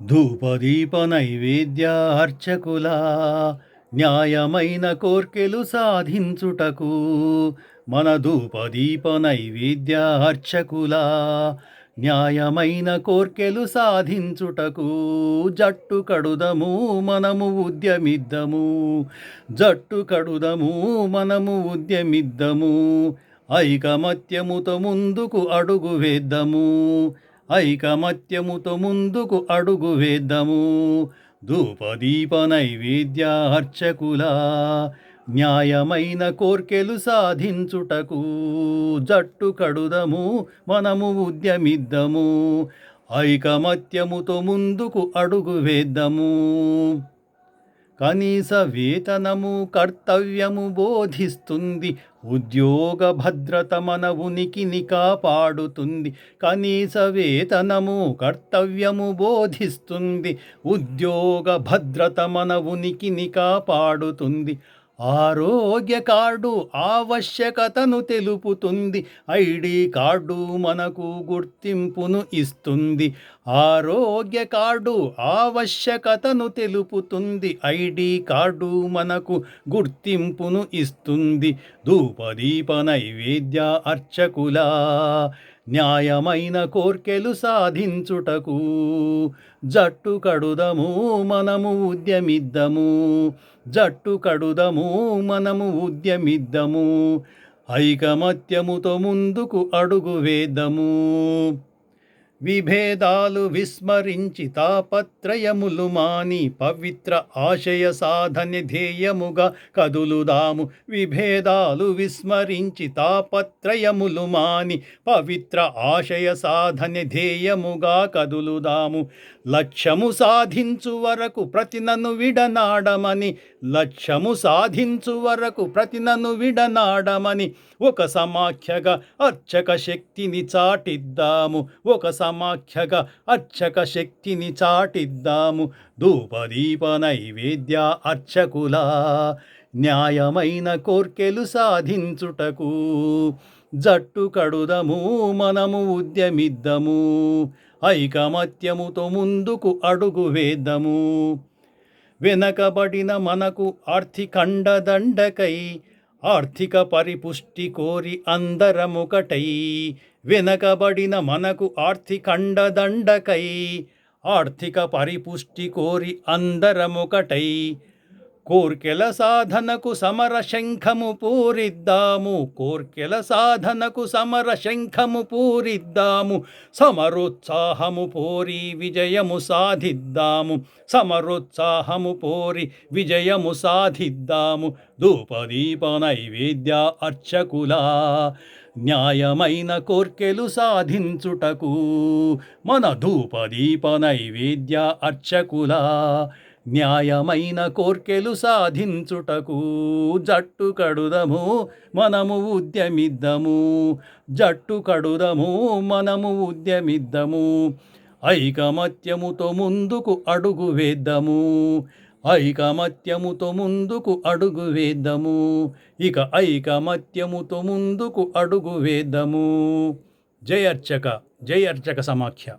ధూపదీప నైవేద్య అర్చకుల న్యాయమైన కోర్కెలు సాధించుటకు మన ధూపదీప నైవేద్య అర్చకుల న్యాయమైన కోర్కెలు సాధించుటకు జట్టు కడుదము మనము ఉద్యమిద్దము జట్టు కడుదము మనము ఉద్యమిద్దము ఐకమత్యముతో ముందుకు అడుగు వేద్దము ఐకమత్యముతో ముందుకు అడుగు వేద్దము. ధూపదీప నైవేద్య అర్చకుల న్యాయమైన కోర్కెలు సాధించుటకు జట్టు కడుదము మనము ఉద్యమిద్దము. ఐకమత్యముతో ముందుకు అడుగు వేద్దము. కనీస వేతనము కర్తవ్యము బోధిస్తుంది ఉద్యోగ భద్రత మన ఉనికిని కాపాడుతుంది. కనీస వేతనము కర్తవ్యము బోధిస్తుంది ఉద్యోగ భద్రత మన ఉనికిని కాపాడుతుంది. ఆరోగ్య కార్డు ఆవశ్యకతను తెలుపుతుంది. ఐడి కార్డు మనకు గుర్తింపును ఇస్తుంది. ఆరోగ్య కార్డు ఆవశ్యకతను తెలుపుతుంది. ఐడి కార్డు మనకు గుర్తింపును ఇస్తుంది. ధూపదీప నైవేద్య అర్చకుల న్యాయమైన కోర్కెలు సాధించుటకు. జట్టు కడుదము మనము ఉద్యమిద్దము. జట్టు కడుదము మనము ఉద్యమిద్దము. ఐకమత్యముతో ముందుకు అడుగు వేదము విభేదాలు విస్మరించి తాపత్రయములు మాని పవిత్ర ఆశయ సాధన ధ్యేయముగా కదులుదాము. విభేదాలు విస్మరించి తాపత్రయములు మాని పవిత్ర ఆశయ సాధన ధ్యేయముగా కదులుదాము. లక్ష్యము సాధించు వరకు ప్రతినను విడనాడమని లక్ష్యము సాధించు వరకు ప్రతినను విడనాడమని ఒక సమాఖ్యగా అర్చక శక్తిని చాటిద్దాము. ఒక సమాఖ్యగా అర్చక శక్తిని చాటిద్దాము. ధూపదీప నైవేద్య అర్చకుల న్యాయమైన కోర్కెలు సాధించుటకు. జట్టు కడుదము మనము ఉద్యమిద్దము. ఐకమత్యముతో ముందుకు అడుగు వేద్దము. వెనకబడిన మనకు ఆర్థికండదండకై ఆర్థిక పరిపుష్టి కోరి అందరముకటై వెనకబడిన మనకు ఆర్థికండదండకై ఆర్థిక పరిపుష్టి కోరి అందరముకటై కోర్కెల సాధనకు సమర శంఖము పూరిద్దాము. కోర్కెల సాధనకు సమర శంఖము పూరిద్దాము. సమరోత్సాహము పోరి విజయము సాధిద్దాము. సమరోత్సాహము పోరి విజయము సాధిద్దాము. ధూపదీప నైవేద్య అర్చకులా న్యాయమైన కోర్కెలు సాధించుటకు. మన ధూపదీప నైవేద్య అర్చకులా న్యాయమైన కోర్కెలు సాధించుటకు జట్టు కడుదము మనము ఉద్యమిద్దము. జట్టు కడుదము మనము ఉద్యమిద్దము. ఐకమత్యముతో ముందుకు అడుగు వేద్దము. ఐకమత్యముతో ముందుకు అడుగు వేద్దము. ఇక ఐకమత్యముతో ముందుకు అడుగు వేద్దము. జయర్చక జయర్చక జయ అర్చక సమాఖ్య.